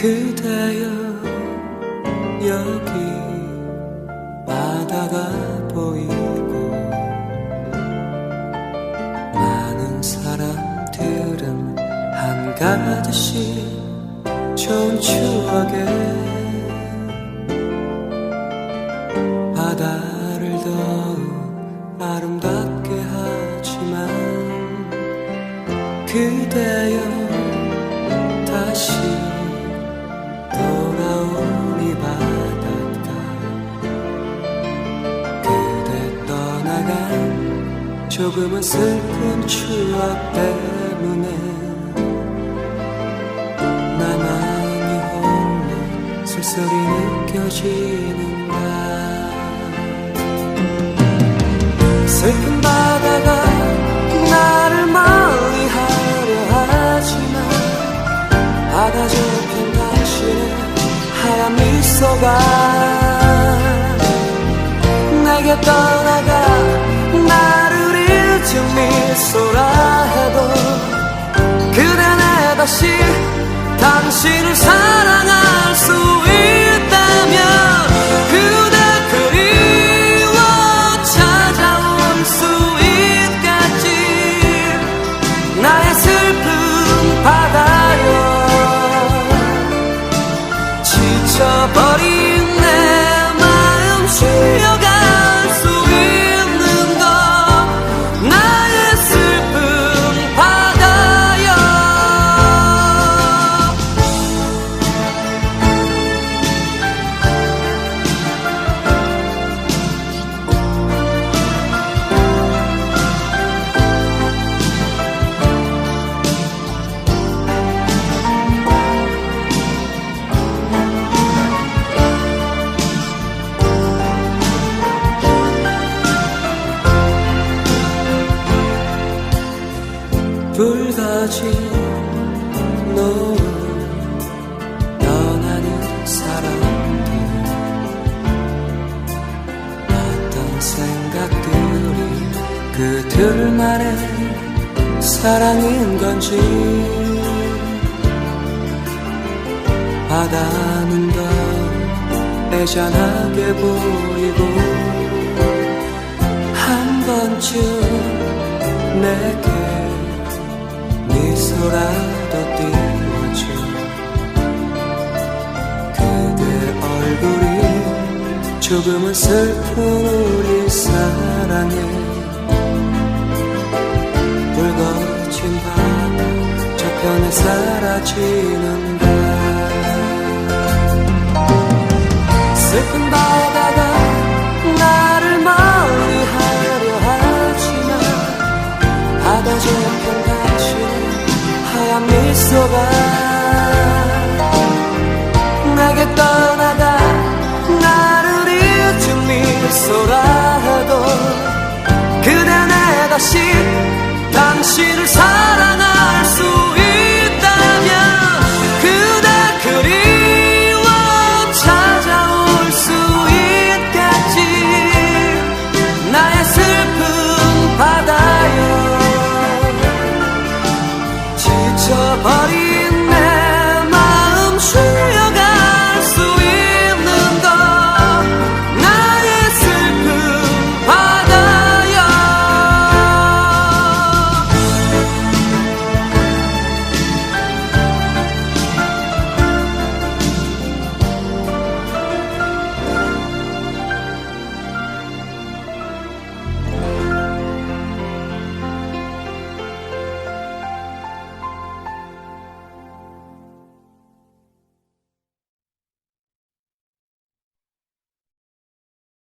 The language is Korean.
그대여 여기 바다가 보이고 많은 사람들은 한가득씩 좋은 추억에 바다를 더 아름답게 하지만 그대여 다시 조금은 슬픈 추억 때문에 나만이 홀로 쓸쓸히 느껴지는 미소라 해도 그대 내 다시 당신을 사랑할 수 있다면 그대 그리워 찾아올 수 있겠지. 나의 슬픈 바다여 지쳐버린 불거진 노을 떠나는 사람들. 어떤 생각들이 그들만의 사랑인 건지. 바다는 더 애잔하게 보이고 한 번쯤 내게 미소라도 띄워줘. 그대 얼굴이 조금은 슬픈 우리 사랑에 붉어진 바다 저편에 사라지는가 so bad.